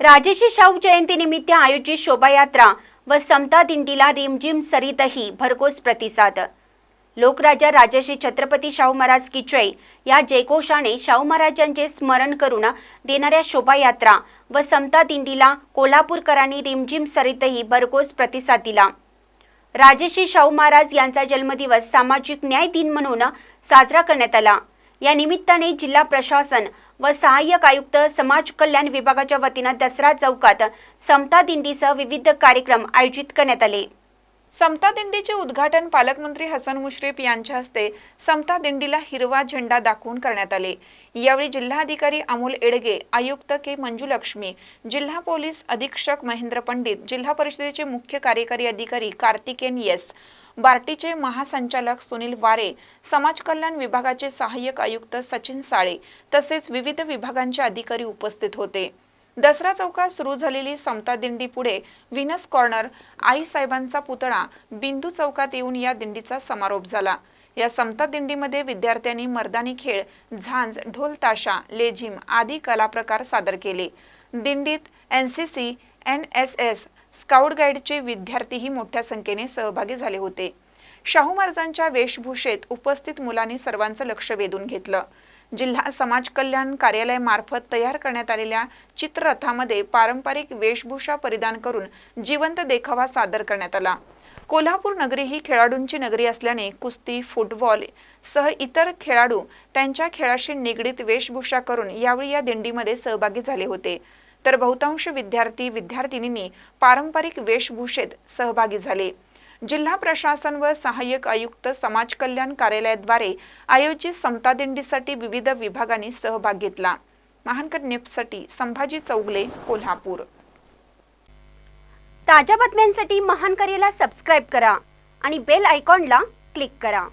राजेशी शाहू जयंतीनिमित्त आयोजित शोभायात्रा व समता दिंडीला रिमझिम सरीतही भरघोस प्रतिसाद. लोकराजा राजश्री छत्रपती शाहू महाराज की जय या जयघोषाने शाहू महाराजांचे स्मरण करून देणाऱ्या शोभायात्रा व समता दिंडीला कोल्हापूरकरांनी रिमझिम सरीतही भरघोस प्रतिसाद दिला. राजेशी शाहू महाराज यांचा जन्मदिवस सामाजिक न्याय दिन म्हणून साजरा करण्यात आला. या निमित्ताने जिल्हा प्रशासन व सहाय्यक आयुक्त समाज कल्याण विभागाच्या वतीनं दसरा चौकात समता दिंडीसह विविध कार्यक्रम आयोजित करण्यात आले. समता दिंडीचे उद्घाटन पालकमंत्री हसन मुश्रीफ यांच्या हस्ते समता दिंडीला हिरवा झेंडा दाखवून करण्यात आले. यावेळी जिल्हाधिकारी अमोल एडगे आयुक्त के मंजुलक्ष्मी जिल्हा पोलीस अधीक्षक महेंद्र पंडित जिल्हा परिषदेचे मुख्य कार्यकारी अधिकारी कार्तिकेन एस बार्टीचे महासंचालक सुनील वारे समाज कल्याण विभागाचे सहाय्यक आयुक्त सचिन साळे तसेच विविध विभागांचे अधिकारी उपस्थित होते. दसरा चौकात सुरू झालेली समता दिंडी पुढे व्हिनस कॉर्नर आई साहेबांचा पुतळा बिंदू चौकात येऊन या दिंडीचा समारोप झाला. या समता दिंडीमध्ये विद्यार्थ्यांनी मर्दानी खेळ झांज ढोल ताशा लेझिम आदी कलाप्रकार सादर केले. दिंडीत N C C N S S scout गाईडचे विद्यार्थीही मोठ्या संख्येने सहभागी झाले होते. शाहू महाराजांच्या वेशभूषेत उपस्थित मुलांनी सर्वांचं लक्ष वेधून घेतलं. जिल्हा समाज कल्याण कार्यालयामार्फत तयार करण्यात आलेल्या चित्ररथामध्ये पारंपरिक वेशभूषा परिधान करून जिवंत देखावा सादर करण्यात आला. कोल्हापूर नगरी ही खेळाडूंची नगरी असल्याने कुस्ती फुटबॉल सह इतर खेळाडू त्यांच्या खेळाशी निगडीत वेशभूषा करून यावेळी या दिंडीमध्ये सहभागी झाले होते. तर बहुतांश विद्यार्थी विद्यार्थिनींनी पारंपरिक वेशभूषेत सहभागी झाले. जिल्हा प्रशासन व सहाय्यक आयुक्त समाज कल्याण कार्यालयाद्वारे आयोजित समता दिंडीसाठी विविध विभागांनी सहभाग घेतला. महानकर नेपसाठी संभाजी चौगले कोल्हापूर. ताज्या बातम्यांसाठी महान सबस्क्राईब करा आणि बेल आयकॉनला क्लिक करा.